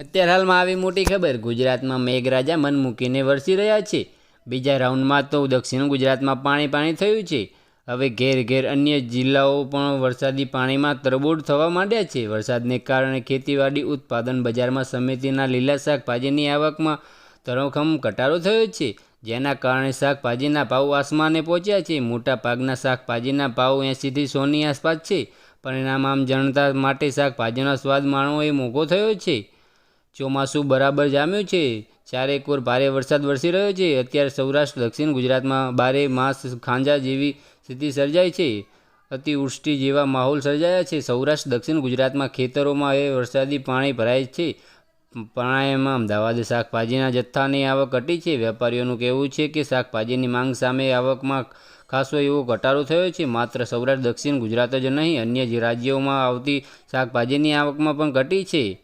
અત્યારે હાલમાં આવી મોટી ખબર, ગુજરાતમાં મેઘરાજા મન મૂકીને વરસી રહ્યા છે. બીજા રાઉન્ડમાં તો દક્ષિણ ગુજરાતમાં પાણી પાણી થયું છે. હવે ઘેર ઘેર અન્ય જિલ્લાઓ પણ વરસાદી પાણીમાં તરબોળ થવા માંડ્યા છે. વરસાદને કારણે ખેતીવાડી, ઉત્પાદન બજારમાં સમિતિના લીલા શાકભાજીની આવકમાં ધરોખમ ઘટાડો થયો છે. જેના કારણે શાકભાજીના ભાવ આસમાને પહોંચ્યા છે. મોટા ભાગના શાકભાજીના ભાવ એંસીથી સોની આસપાસ છે. પરિણામ આમ જનતા માટે શાકભાજીનો સ્વાદ માણવો એ મોઘો થયો છે. ચોમાસું બરાબર જામ્યું છે. ચારેકોર ભારે વરસાદ વરસી રહ્યો છે. અત્યારે સૌરાષ્ટ્ર, દક્ષિણ ગુજરાતમાં બારે માસ ખાંજા જેવી સ્થિતિ સર્જાઈ છે. અતિવૃષ્ટિ જેવા માહોલ સર્જાયા છે. સૌરાષ્ટ્ર, દક્ષિણ ગુજરાતમાં ખેતરોમાં હવે વરસાદી પાણી ભરાય છે. પ્રાણાયામમાં અમદાવાદ શાકભાજીના જથ્થાની આવક ઘટી છે. વેપારીઓનું કહેવું છે કે શાકભાજીની માંગ સામે આવકમાં ખાસો એવો ઘટાડો થયો છે. માત્ર સૌરાષ્ટ્ર, દક્ષિણ ગુજરાત જ નહીં, અન્ય રાજ્યોમાં આવતી શાકભાજીની આવકમાં પણ ઘટી છે.